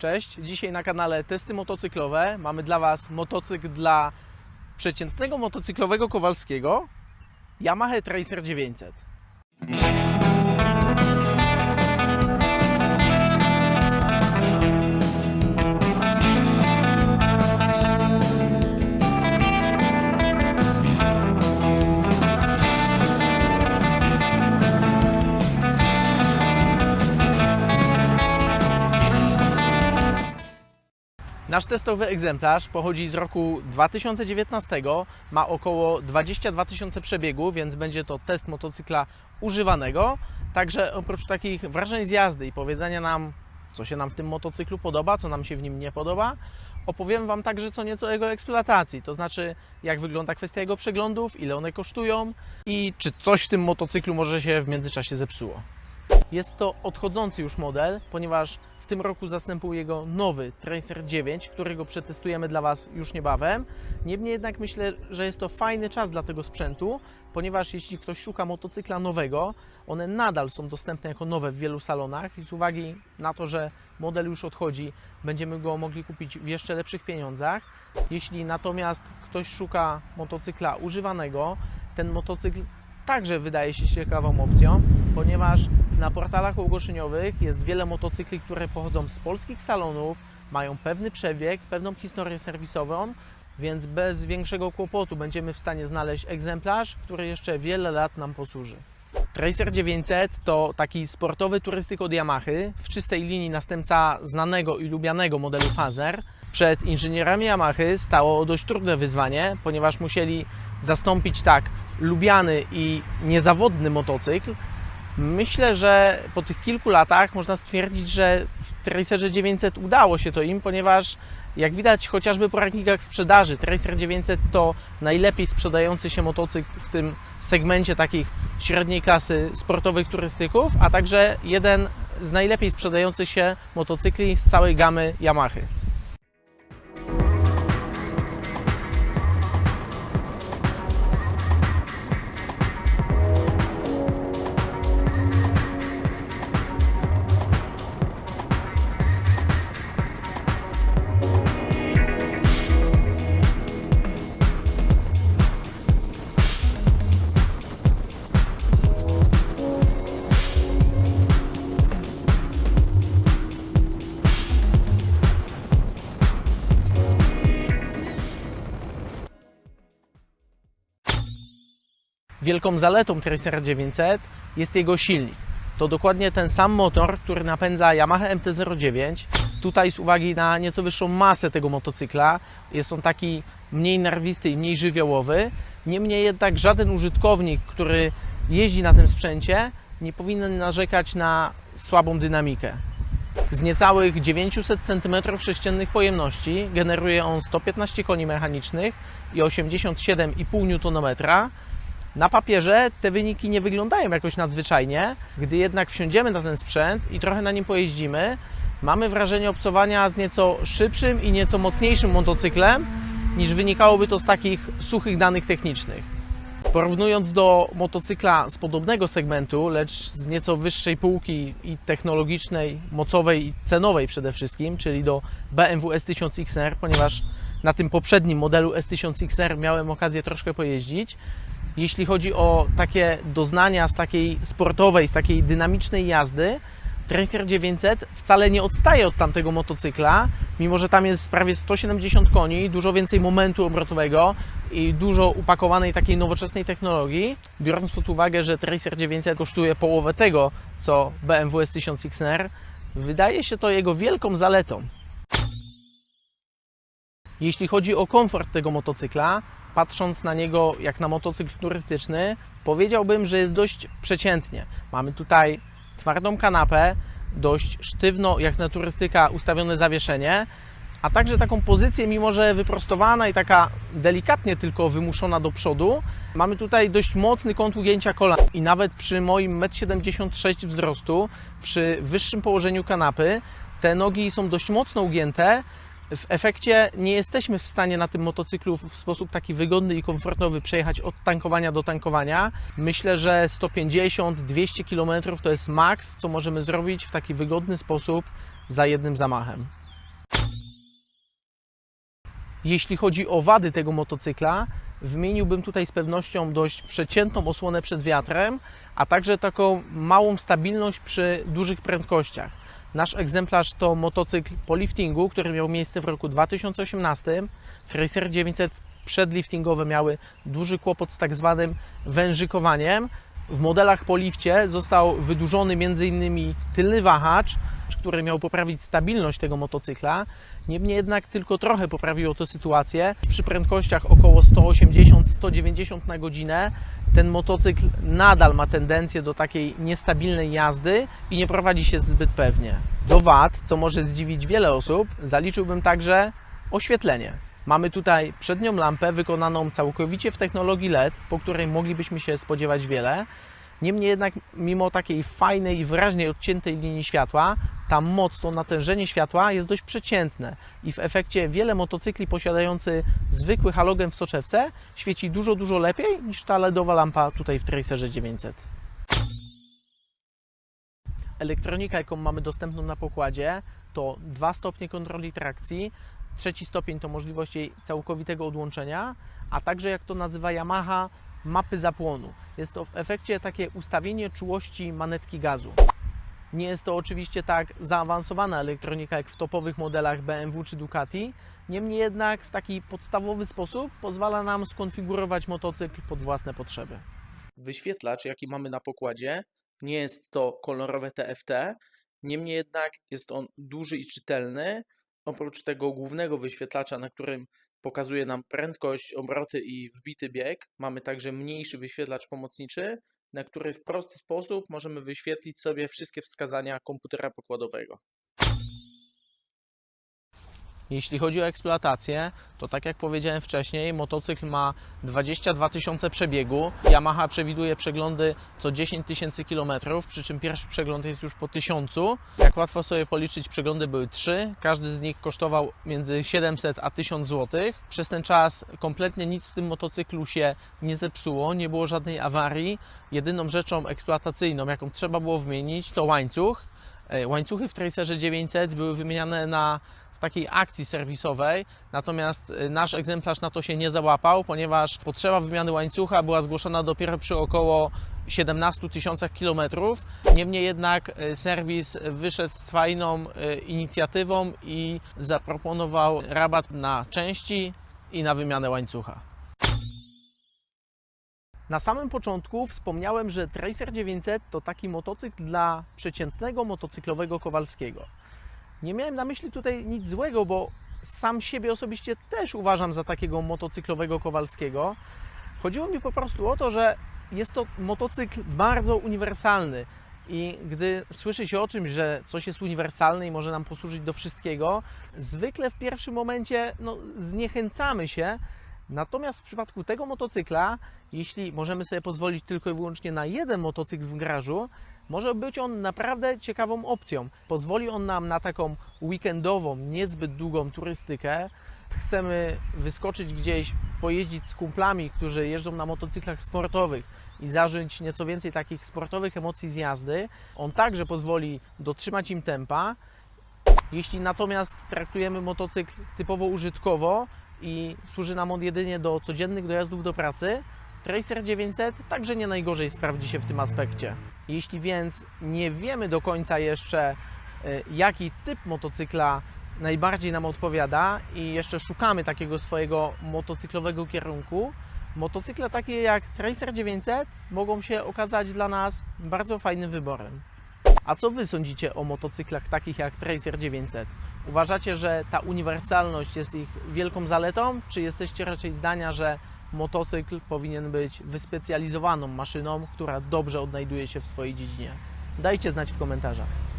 Cześć, dzisiaj na kanale Testy Motocyklowe mamy dla Was motocykl dla przeciętnego motocyklowego Kowalskiego Yamaha Tracer 900. Nasz testowy egzemplarz pochodzi z roku 2019, ma około 22 tysiące przebiegu, więc będzie to test motocykla używanego. Także oprócz takich wrażeń z jazdy i powiedzenia nam, co się nam w tym motocyklu podoba, co nam się w nim nie podoba, opowiem Wam także co nieco jego eksploatacji, to znaczy jak wygląda kwestia jego przeglądów, ile one kosztują i czy coś w tym motocyklu może się w międzyczasie zepsuło. Jest to odchodzący już model, ponieważ tym roku zastępuje jego nowy Tracer 9, którego przetestujemy dla Was już niebawem. Niemniej jednak myślę, że jest to fajny czas dla tego sprzętu, ponieważ jeśli ktoś szuka motocykla nowego, one nadal są dostępne jako nowe w wielu salonach i z uwagi na to, że model już odchodzi, będziemy go mogli kupić w jeszcze lepszych pieniądzach. Jeśli natomiast ktoś szuka motocykla używanego, ten motocykl także wydaje się ciekawą opcją, ponieważ na portalach ogłoszeniowych jest wiele motocykli, które pochodzą z polskich salonów, mają pewny przebieg, pewną historię serwisową, więc bez większego kłopotu będziemy w stanie znaleźć egzemplarz, który jeszcze wiele lat nam posłuży. Tracer 900 to taki sportowy turystyk od Yamahy, w czystej linii następca znanego i lubianego modelu Fazer. Przed inżynierami Yamahy stało dość trudne wyzwanie, ponieważ musieli zastąpić tak lubiany i niezawodny motocykl. Myślę, że po tych kilku latach można stwierdzić, że w Tracerze 900 udało się to im, ponieważ jak widać chociażby po rankingach sprzedaży, Tracer 900 to najlepiej sprzedający się motocykl w tym segmencie takich średniej klasy sportowych turystyków, a także jeden z najlepiej sprzedających się motocykli z całej gamy Yamahy. Wielką zaletą Tracera 900 jest jego silnik. To dokładnie ten sam motor, który napędza Yamaha MT-09. Tutaj z uwagi na nieco wyższą masę tego motocykla jest on taki mniej nerwisty i mniej żywiołowy. Niemniej jednak żaden użytkownik, który jeździ na tym sprzęcie, nie powinien narzekać na słabą dynamikę. Z niecałych 900 cm3 pojemności generuje on 115 koni mechanicznych i 87,5 Nm. Na papierze te wyniki nie wyglądają jakoś nadzwyczajnie, gdy jednak wsiądziemy na ten sprzęt i trochę na nim pojeździmy, mamy wrażenie obcowania z nieco szybszym i nieco mocniejszym motocyklem, niż wynikałoby to z takich suchych danych technicznych. Porównując do motocykla z podobnego segmentu, lecz z nieco wyższej półki i technologicznej, mocowej i cenowej przede wszystkim, czyli do BMW S1000XR, ponieważ na tym poprzednim modelu S1000XR miałem okazję troszkę pojeździć. Jeśli chodzi o takie doznania z takiej sportowej, z takiej dynamicznej jazdy, Tracer 900 wcale nie odstaje od tamtego motocykla, mimo że tam jest prawie 170 koni, dużo więcej momentu obrotowego i dużo upakowanej takiej nowoczesnej technologii. Biorąc pod uwagę, że Tracer 900 kosztuje połowę tego, co BMW S1000XR, wydaje się to jego wielką zaletą. Jeśli chodzi o komfort tego motocykla, patrząc na niego jak na motocykl turystyczny, powiedziałbym, że jest dość przeciętnie. Mamy tutaj twardą kanapę, dość sztywno jak na turystyka ustawione zawieszenie, a także taką pozycję, mimo że wyprostowana i taka delikatnie tylko wymuszona do przodu. Mamy tutaj dość mocny kąt ugięcia kolan i nawet przy moim 1,76 m wzrostu, przy wyższym położeniu kanapy, te nogi są dość mocno ugięte, w efekcie nie jesteśmy w stanie na tym motocyklu w sposób taki wygodny i komfortowy przejechać od tankowania do tankowania. Myślę, że 150-200 km to jest maks, co możemy zrobić w taki wygodny sposób za jednym zamachem. Jeśli chodzi o wady tego motocykla, wymieniłbym tutaj z pewnością dość przeciętną osłonę przed wiatrem, a także taką małą stabilność przy dużych prędkościach. Nasz egzemplarz to motocykl po liftingu, który miał miejsce w roku 2018. Tracer 900 przedliftingowe miały duży kłopot z tak zwanym wężykowaniem. W modelach po lifcie został wydłużony m.in. tylny wahacz, który miał poprawić stabilność tego motocykla. Niemniej jednak tylko trochę poprawiło to sytuację. Przy prędkościach około 180-190 na godzinę ten motocykl nadal ma tendencję do takiej niestabilnej jazdy i nie prowadzi się zbyt pewnie. Do wad, co może zdziwić wiele osób, zaliczyłbym także oświetlenie. Mamy tutaj przednią lampę wykonaną całkowicie w technologii LED, po której moglibyśmy się spodziewać wiele. Niemniej jednak, mimo takiej fajnej i wyraźnie odciętej linii światła, ta moc, to natężenie światła jest dość przeciętne i w efekcie wiele motocykli posiadający zwykły halogen w soczewce świeci dużo, dużo lepiej niż ta LEDowa lampa tutaj w Tracerze 900. Elektronika, jaką mamy dostępną na pokładzie, to dwa stopnie kontroli trakcji, trzeci stopień to możliwość jej całkowitego odłączenia, a także jak to nazywa Yamaha, mapy zapłonu. Jest to w efekcie takie ustawienie czułości manetki gazu. Nie jest to oczywiście tak zaawansowana elektronika jak w topowych modelach BMW czy Ducati, niemniej jednak w taki podstawowy sposób pozwala nam skonfigurować motocykl pod własne potrzeby. Wyświetlacz, jaki mamy na pokładzie, nie jest to kolorowe TFT, niemniej jednak jest on duży i czytelny. Oprócz tego głównego wyświetlacza, na którym pokazuje nam prędkość, obroty i wbity bieg, mamy także mniejszy wyświetlacz pomocniczy, na który w prosty sposób możemy wyświetlić sobie wszystkie wskazania komputera pokładowego. Jeśli chodzi o eksploatację, to tak jak powiedziałem wcześniej, motocykl ma 22 tysiące przebiegu. Yamaha przewiduje przeglądy co 10 tysięcy kilometrów, przy czym pierwszy przegląd jest już po 1000. Jak łatwo sobie policzyć, przeglądy były trzy. Każdy z nich kosztował między 700 a 1000 zł. Przez ten czas kompletnie nic w tym motocyklu się nie zepsuło, nie było żadnej awarii. Jedyną rzeczą eksploatacyjną, jaką trzeba było wymienić, to łańcuch. E, Łańcuchy w Tracerze 900 były wymieniane na takiej akcji serwisowej, natomiast y, nasz egzemplarz na to się nie załapał, ponieważ potrzeba wymiany łańcucha była zgłoszona dopiero przy około 17 tysiącach kilometrów. Niemniej jednak y, serwis wyszedł z fajną y, inicjatywą i zaproponował rabat na części i na wymianę łańcucha. Na samym początku wspomniałem, że Tracer 900 to taki motocykl dla przeciętnego motocyklowego Kowalskiego. Nie miałem na myśli tutaj nic złego, bo sam siebie osobiście też uważam za takiego motocyklowego Kowalskiego. Chodziło mi po prostu o to, że jest to motocykl bardzo uniwersalny. I gdy słyszy się o czymś, że coś jest uniwersalne i może nam posłużyć do wszystkiego, zwykle w pierwszym momencie no, zniechęcamy się. Natomiast w przypadku tego motocykla, jeśli możemy sobie pozwolić tylko i wyłącznie na jeden motocykl w garażu, może być on naprawdę ciekawą opcją. Pozwoli on nam na taką weekendową, niezbyt długą turystykę. Chcemy wyskoczyć gdzieś, pojeździć z kumplami, którzy jeżdżą na motocyklach sportowych i zażyć nieco więcej takich sportowych emocji z jazdy. On także pozwoli dotrzymać im tempa. Jeśli natomiast traktujemy motocykl typowo użytkowo i służy nam on jedynie do codziennych dojazdów do pracy, Tracer 900 także nie najgorzej sprawdzi się w tym aspekcie. Jeśli więc nie wiemy do końca jeszcze, y, jaki typ motocykla najbardziej nam odpowiada i jeszcze szukamy takiego swojego motocyklowego kierunku, motocykle takie jak Tracer 900 mogą się okazać dla nas bardzo fajnym wyborem. A co Wy sądzicie o motocyklach takich jak Tracer 900? Uważacie, że ta uniwersalność jest ich wielką zaletą, czy jesteście raczej zdania, że motocykl powinien być wyspecjalizowaną maszyną, która dobrze odnajduje się w swojej dziedzinie? Dajcie znać w komentarzach.